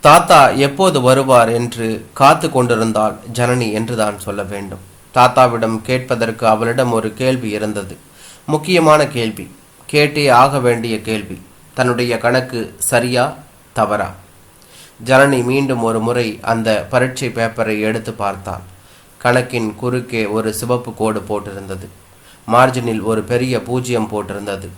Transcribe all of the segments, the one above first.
தாத்தா எப்போது வருவார் என்று காத்து கொண்டிருந்தாள் ஜனனி என்றுதான் சொல்ல வேண்டும். தாத்தாவிடம் கேட்பதற்கு அவளிடம் ஒரு கேள்வி இருந்தது. முக்கியமான கேள்வி. கேட்டே ஆக வேண்டிய கேள்வி. தன்னுடைய கணக்கு சரியா தவறா? ஜனனி மீண்டும் ஒரு முறை அந்த பரீட்சை பேப்பரை எடுத்து பார்த்தாள். கணக்கின் குறுக்கே ஒரு சிவப்பு கோடு போட்டிருந்தது. மார்ஜினில் ஒரு பெரிய பூஜ்ஜியம் போட்டிருந்தது.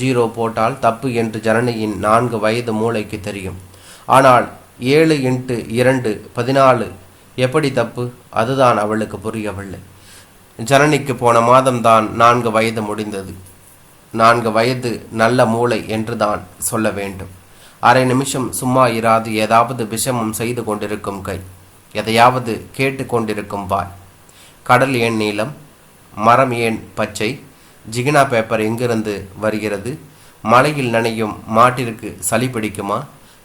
ஜீரோ போட்டால் தப்பு என்று ஜனனியின் நான்கு வயது மூளைக்கு தெரியும். ஆனால் ஏழு இன்ட்டு இரண்டு பதினாலு. எப்படி தப்பு? அதுதான் அவளுக்கு புரியவில்லை. ஜனனிக்கு போன மாதம்தான் நான்கு வயது முடிந்தது. நான்கு வயது நல்ல மூளை என்றுதான் சொல்ல வேண்டும். அரை நிமிஷம் சும்மா இராது ஏதாவது விஷமம் செய்து கொண்டிருக்கும் கை. எதையாவது கேட்டு கொண்டிருக்கும் வாய். கடல் ஏன் நீளம்? மரம் ஏன் பச்சை? ஜிகினா பேப்பர் எங்கிருந்து வருகிறது? மழையில் நனையும் மாட்டிற்கு சளி பிடிக்குமா?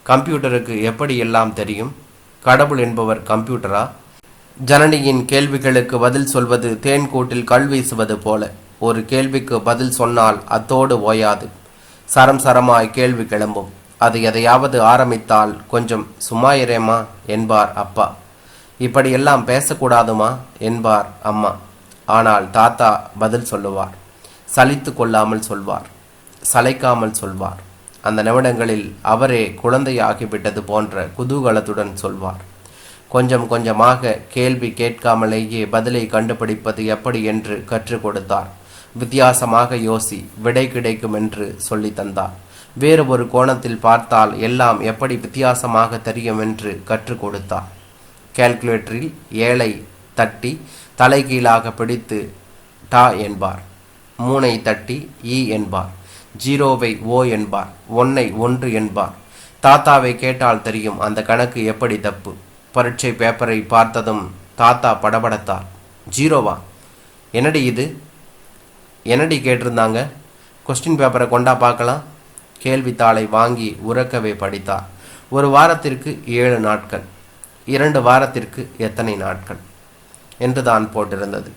கம்ப்யூட்டருக்கு எப்படி எல்லாம் தெரியும்? கடவுள் என்பவர் கம்ப்யூட்டரா? ஜனனியின் கேள்விகளுக்கு பதில் சொல்வது தேன்கூட்டில் கல் வீசுவது போல. ஒரு கேள்விக்கு பதில் சொன்னால் அத்தோடு ஓயாது. சரம் சரமாய் கேள்வி கிளம்பும். அது எதையாவது ஆரம்பித்தால் கொஞ்சம் சும்மா என்பார் அப்பா. இப்படியெல்லாம் பேசக்கூடாதுமா என்பார் அம்மா. ஆனால் தாத்தா பதில் சொல்லுவார். சலித்து கொள்ளாமல் சொல்வார். சளைக்காமல் சொல்வார். அந்த நிமிடங்களில் அவரே குழந்தையாகிவிட்டது போன்ற குதூகலத்துடன் சொல்வார். கொஞ்சம் கொஞ்சமாக கேள்வி கேட்காமலேயே பதிலை கண்டுபிடிப்பது எப்படி என்று கற்றுக் கொடுத்தார். வித்தியாசமாக யோசி விடை கிடைக்கும் என்று சொல்லி தந்தார். வேறு ஒரு கோணத்தில் பார்த்தால் எல்லாம் எப்படி வித்தியாசமாக தெரியும் என்று கற்றுக் கொடுத்தார். கால்குலேட்டரில் ஏழை தட்டி தலைகீழாக பிடித்து டா என்பார். மூனை தட்டி ஈ என்பார். ஜீரோவை ஓ என்பார் ஒன்னை ஒன்று என்பார். தாத்தாவை கேட்டால் தெரியும் அந்த கணக்கு எப்படி தப்பு. பரீட்சை பேப்பரை பார்த்ததும் தாத்தா படபடத்தார். ஜீரோவா? என்னடி இது? என்னடி கேட்டிருந்தாங்க? கொஸ்டின் பேப்பரை கொண்டா பார்க்கலாம். கேள்வித்தாளை வாங்கி உறக்கவே படித்தார். ஒரு வாரத்திற்கு ஏழு நாட்கள். இரண்டு வாரத்திற்கு எத்தனை நாட்கள்? என்று தான் போட்டிருந்தது.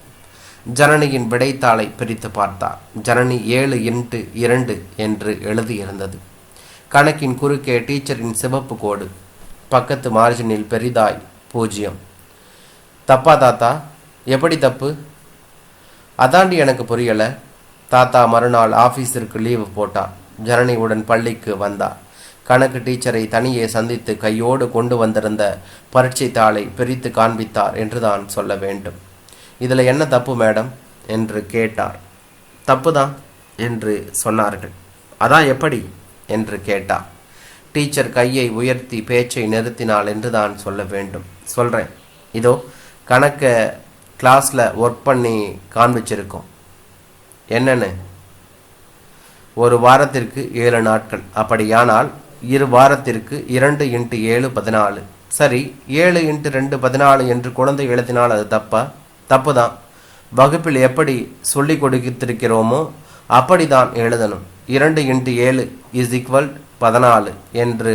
ஜனனியின் விடைத்தாளை பிரித்து பார்த்தார். ஜனனி ஏழு இன்ட்டு இரண்டு என்று எழுதியிருந்தது. கணக்கின் குறுக்கே டீச்சரின் சிவப்பு கோடு. பக்கத்து மார்ஜினில் பெரிதாய் பூஜ்ஜியம். தப்பா தாத்தா? எப்படி தப்பு? அதாண்டி எனக்கு புரியலை. தாத்தா மறுநாள் ஆஃபீஸிற்கு லீவு போட்டார். ஜனனியுடன் பள்ளிக்கு வந்தார் கணக்கு டீச்சரை தனியே சந்தித்து கையோடு கொண்டு வந்திருந்த பரீட்சை தாளை பிரித்து காண்பித்தார் என்றுதான் சொல்ல வேண்டும். இதில் என்ன தப்பு மேடம்? என்று கேட்டார். தப்பு தான் என்று சொன்னார்கள். அதான் எப்படி? என்று கேட்டார். டீச்சர் கையை உயர்த்தி பேச்சை நிறுத்தினாள் என்று தான் சொல்ல வேண்டும். சொல்கிறேன் இதோ கணக்கை கிளாஸில் ஒர்க் பண்ணி காண்பிச்சிருக்கோம். என்னென்னு? ஒரு வாரத்திற்கு ஏழு நாட்கள். அப்படியானால் இரு வாரத்திற்கு இரண்டு இன்ட்டு ஏழு பதினாலு. சரி ஏழு இன்ட்டு ரெண்டு பதினாலு என்று குழந்தை எழுதினால் அது தப்பா? தப்பு தான் வகுப்பில் எப்படி சொல்லி கொடுத்திருக்கிறோமோ அப்படிதான் எழுதணும். இரண்டு இன்ட்டு ஏழு இஸ் ஈக்குவல் பதினாலு என்று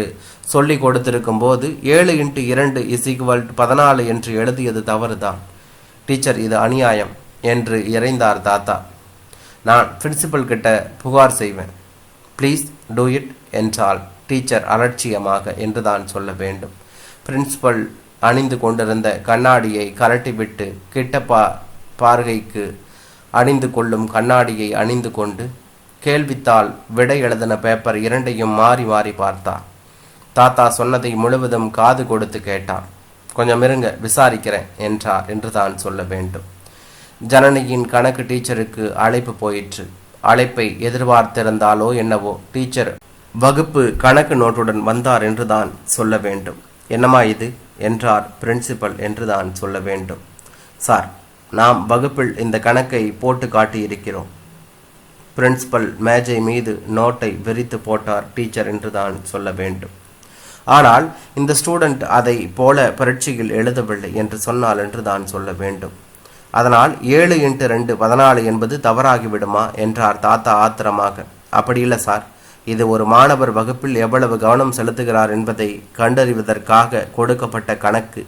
சொல்லி கொடுத்திருக்கும் போது ஏழு இன்ட்டு இரண்டு இஸ் ஈக்குவல் பதினாலு என்று எழுதியது தவறு தான் டீச்சர் இது அநியாயம் என்று இறைந்தார் தாத்தா. நான் பிரின்சிபல் கிட்ட புகார் செய்வேன். ப்ளீஸ் டூ இட் என்றால் டீச்சர் அலட்சியமாக என்று தான் சொல்ல வேண்டும். பிரின்சிபல் அணிந்து கொண்டிருந்த கண்ணாடியை கரட்டிவிட்டு கிட்டப்பா பார்வைக்கு அணிந்து கொள்ளும் கண்ணாடியை அணிந்து கொண்டு கேள்வித்தாள் விடை எழுதின பேப்பர் இரண்டையும் மாறி மாறி பார்த்தார் தாத்தா சொன்னதை முழுவதும் காது கொடுத்து கேட்டார் கொஞ்சம் இருங்க விசாரிக்கிறேன் என்றார் என்று தான் சொல்ல வேண்டும். ஜனனியின் கணக்கு டீச்சருக்கு அழைப்பு போயிற்று. அழைப்பை எதிர்பார்த்திருந்தாலோ என்னவோ டீச்சர் வகுப்பு கணக்கு நோட்டுடன் வந்தார் என்று தான் சொல்ல வேண்டும். என்னம்மா இது? என்றார் பிரின்சிபல் என்று தான் சொல்ல வேண்டும். சார் நாம் வகுப்பில் இந்த கணக்கை போட்டு காட்டியிருக்கிறோம். பிரின்சிபல் மேஜை மீது நோட்டை விரித்து போட்டார் டீச்சர் என்று தான் சொல்ல வேண்டும். ஆனால் இந்த ஸ்டூடெண்ட் அதை போல பரீட்சையில் எழுதவில்லை என்று சொன்னால் என்று தான் சொல்ல வேண்டும். அதனால் ஏழு இன்ட்டு ரெண்டு பதினாலு என்பது தவறாகிவிடுமா? என்றார் தாத்தா ஆத்திரமாக. அப்படி இல்லை சார். இது ஒரு மாணவர் வகுப்பில் எவ்வளவு கவனம் செலுத்துகிறார் என்பதை கண்டறிவதற்காக கொடுக்கப்பட்ட கணக்கு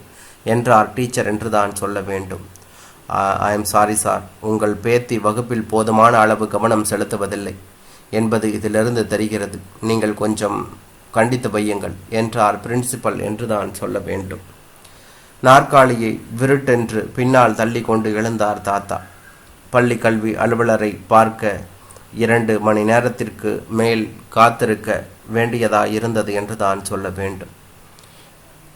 என்றார் டீச்சர் என்று தான் சொல்ல வேண்டும். ஐ எம் சாரி சார் உங்கள் பேத்தி வகுப்பில் போதுமான அளவு கவனம் செலுத்துவதில்லை என்பது இதிலிருந்து தெரிகிறது. நீங்கள் கொஞ்சம் கண்டித்து வையுங்கள் என்றார் பிரின்சிபல் என்று தான் சொல்ல வேண்டும். நாற்காலியை விருட்டென்று பின்னால் தள்ளி கொண்டு எழுந்தார் தாத்தா. பள்ளி கல்வி அலுவலரை பார்க்க இரண்டு மணி நேரத்திற்கு மேல் காத்திருக்க வேண்டியதாக இருந்தது என்று தான் சொல்ல வேண்டும்.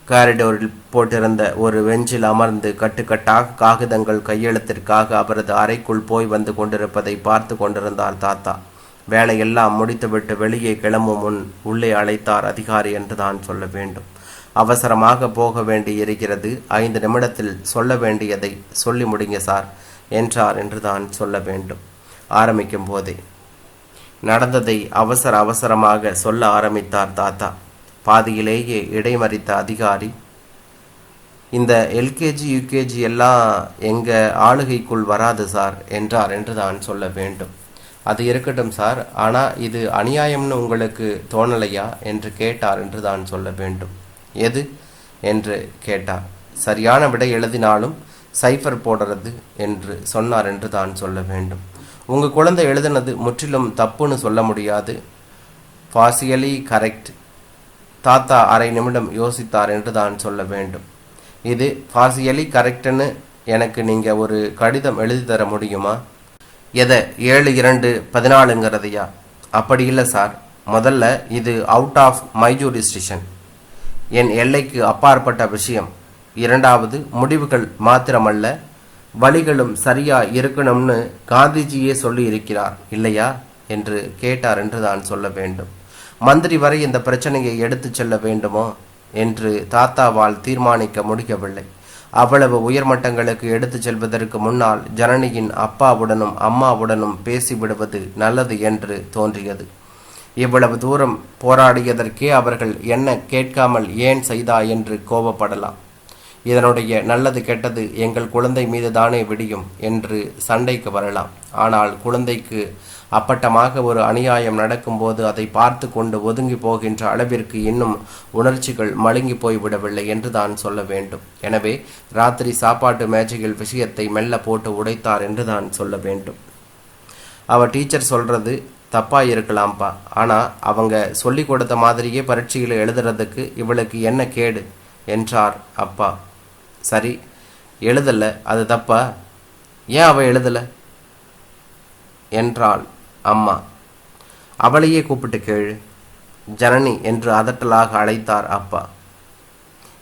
காரிடோரில் போட்டிருந்த ஒரு வெஞ்சில் அமர்ந்து கட்டுக்கட்டாக காகிதங்கள் கையெழுத்திற்காக அவரது அறைக்குள் போய் வந்து கொண்டிருப்பதை பார்த்து கொண்டிருந்தார் தாத்தா. வேலையெல்லாம் முடித்துவிட்டு வெளியே கிளம்பும் முன் உள்ளே அழைத்தார் அதிகாரி என்று தான் சொல்ல வேண்டும். அவசரமாக போக வேண்டி இருக்கிறது ஐந்து நிமிடத்தில் சொல்ல வேண்டியதை சொல்லி முடிங்க சார் என்றார் என்று தான் சொல்ல வேண்டும். ஆரம்பிக்கும் போதே நடந்ததை அவசர அவசரமாக சொல்ல ஆரம்பித்தார் தாத்தா. பாதியிலேயே இடைமறித்த அதிகாரி இந்த எல்கேஜி யூகேஜி எல்லாம் எங்கள் ஆளுகைக்குள் வராது சார் என்றார் என்று தான் சொல்ல வேண்டும். அது இருக்கட்டும் சார் ஆனால் இது அநியாயம்னு உங்களுக்கு தோணலையா? என்று கேட்டார் என்று தான் சொல்ல வேண்டும். எது? என்று கேட்டார். சரியான விடை எழுதினாலும் சைஃபர் போடுறது என்று சொன்னார் என்று தான் சொல்ல வேண்டும். உங்கள் குழந்தை எழுதினது முற்றிலும் தப்புன்னு சொல்ல முடியாது. Partially correct. தாத்தா அரை நிமிடம் யோசித்தார் என்று தான் சொல்ல வேண்டும். இது பார்சியலி கரெக்டுன்னு எனக்கு நீங்கள் ஒரு கடிதம் எழுதி தர முடியுமா? எதை ஏழு இரண்டு பதினாலுங்கிறதையா? அப்படி இல்லை சார். முதல்ல இது அவுட் ஆஃப் மை ஜூரிஸ்டிஷன் என் எல்லைக்கு அப்பாற்பட்ட விஷயம். இரண்டாவது முடிவுகள் மாத்திரமல்ல. வழிகளும் சரியா இருக்கணும்னு காந்திஜியே சொல்லி இருக்கிறார் இல்லையா? என்று கேட்டார் என்று தான் சொல்ல வேண்டும். மந்திரி வரை இந்த பிரச்சனையை எடுத்துச் செல்ல வேண்டுமோ? என்று தாத்தாவால் தீர்மானிக்க முடியவில்லை. அவ்வளவு உயர்மட்டங்களுக்கு எடுத்துச் செல்வதற்கு முன்னால் ஜனனியின் அப்பாவுடனும் அம்மாவுடனும் பேசிவிடுவது நல்லது என்று தோன்றியது. இவ்வளவு தூரம் போராடியதற்கே அவர்கள் என்ன கேட்காமல் ஏன் செய்தா என்று கோபப்படலாம். இதனுடைய நல்லது கெட்டது எங்கள் குழந்தை மீது தானே விடியும் என்று சண்டைக்கு வரலாம். ஆனால் குழந்தைக்கு அப்பட்டமாக ஒரு அநியாயம் நடக்கும்போது அதை பார்த்து கொண்டு ஒதுங்கி போகின்ற அளவிற்கு இன்னும் உணர்ச்சிகள் மழுங்கி போய்விடவில்லை என்று தான் சொல்ல வேண்டும். எனவே ராத்திரி சாப்பாட்டு மேஜையில் விஷயத்தை மெல்ல போட்டு உடைத்தார் என்று தான் சொல்ல வேண்டும். அவர் டீச்சர் சொல்றது தப்பா இருக்கலாம்ப்பா ஆனா அவங்க சொல்லி கொடுத்த மாதிரியே பரீட்சையில் எழுதுறதுக்கு இவளுக்கு என்ன கேடு? என்றார் அப்பா. சரி எழுதலை. அது தப்பா? ஏன் அவள் எழுதலை? என்றாள் அம்மா. அவளையே கூப்பிட்டு கேளு. ஜனனி என்று அதட்டலாக அழைத்தார் அப்பா.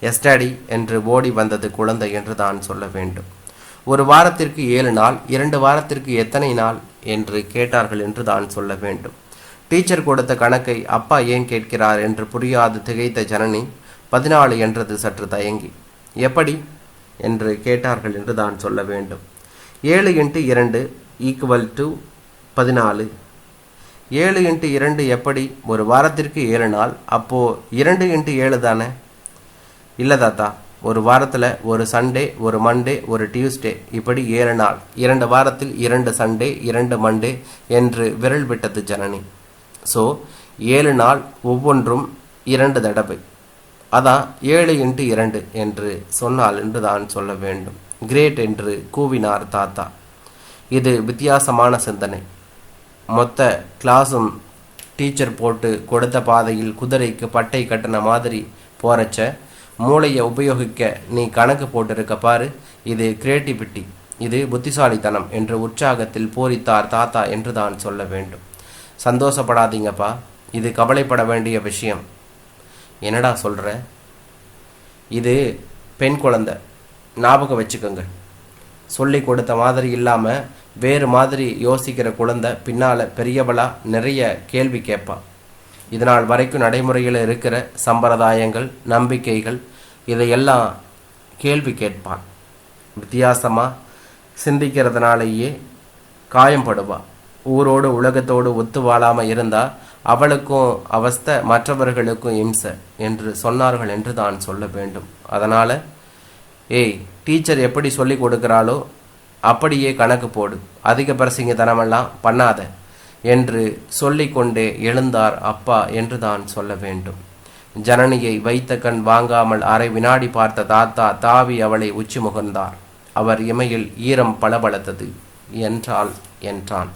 எஸ்டாடி என்று ஓடி வந்தது குழந்தை என்று தான் சொல்ல வேண்டும். ஒரு வாரத்திற்கு ஏழு நாள் இரண்டு வாரத்திற்கு எத்தனை நாள்? என்று கேட்டார்கள் என்று தான் சொல்ல வேண்டும். டீச்சர் கொடுத்த கணக்கை அப்பா ஏன் கேட்கிறார்? என்று புரியாது திகைத்த ஜனனி பதினாலு என்றது சற்று தயங்கி. எப்படி என்று கேட்டார்கள் என்று தான் சொல்ல வேண்டும். ஏழு இன்ட்டு இரண்டு ஈக்குவல் டு பதினாலு. ஏழு இன்ட்டு இரண்டு எப்படி ஒரு வாரத்திற்கு ஏழு நாள்? அப்போது இரண்டு இன்ட்டு ஏழு தானே? இல்லை தாத்தா ஒரு வாரத்தில் ஒரு சண்டே ஒரு மண்டே ஒரு டியூஸ்டே இப்படி ஏழு நாள். இரண்டு வாரத்தில் இரண்டு சண்டே இரண்டு மண்டே என்று விரல் விட்டது ஜனனி. ஸோ ஏழு நாள் ஒவ்வொன்றும் இரண்டு தடவை. அதான் ஏழு இன்ட்டு இரண்டு என்று சொன்னால் என்று தான் சொல்ல வேண்டும். கிரேட் என்று கூவினார் தாத்தா. இது வித்தியாசமான சிந்தனை. மொத்த கிளாஸும் டீச்சர் போட்டு கொடுத்த பாதையில் குதிரைக்கு பட்டை கட்டின மாதிரி போறச்ச மூளையை உபயோகிக்க நீ கணக்கு போட்டிருக்க பாரு. இது கிரியேட்டிவிட்டி. இது புத்திசாலித்தனம் என்று உற்சாகத்தில் பூரித்தார் தாத்தா என்று தான் சொல்ல வேண்டும். சந்தோஷப்படாதீங்கப்பா. இது கவலைப்பட வேண்டிய விஷயம். என்னடா சொல்கிற இது பெண் குழந்த. ஞாபகம் வச்சுக்கோங்க. சொல்லி கொடுத்த மாதிரி இல்லாமல் வேறு மாதிரி யோசிக்கிற குழந்தை பின்னால் பெரியவளாக நிறைய கேள்வி கேட்பா. இதனால் வரைக்கும் நடைமுறையில் இருக்கிற சம்பிரதாயங்கள் நம்பிக்கைகள் இதையெல்லாம் கேள்வி கேட்பான் வித்தியாசமாக சிந்திக்கிறதுனாலேயே காயம்படுவான் ஊரோடு உலகத்தோடு ஒத்து வாழாமல் இருந்தால் அவளுக்கும் அவஸ்தை மற்றவர்களுக்கும் இம்சை என்று சொன்னார்கள் என்று தான் சொல்ல வேண்டும். அதனால் ஏய் டீச்சர் எப்படி சொல்லி கொடுக்கிறாளோ அப்படியே கணக்கு போடு. அதிக பிரசிங்கத்தனமெல்லாம் பண்ணாத என்று சொல்லிக்கொண்டே எழுந்தார் அப்பா என்று தான் சொல்ல வேண்டும். ஜனனியை வைத்த கண் வாங்காமல் அரை வினாடி பார்த்த தாத்தா தாவி அவளை உச்சி முகர்ந்தார். அவர் இமையில் ஈரம் பளபளத்தது. என்றால் என்றான்.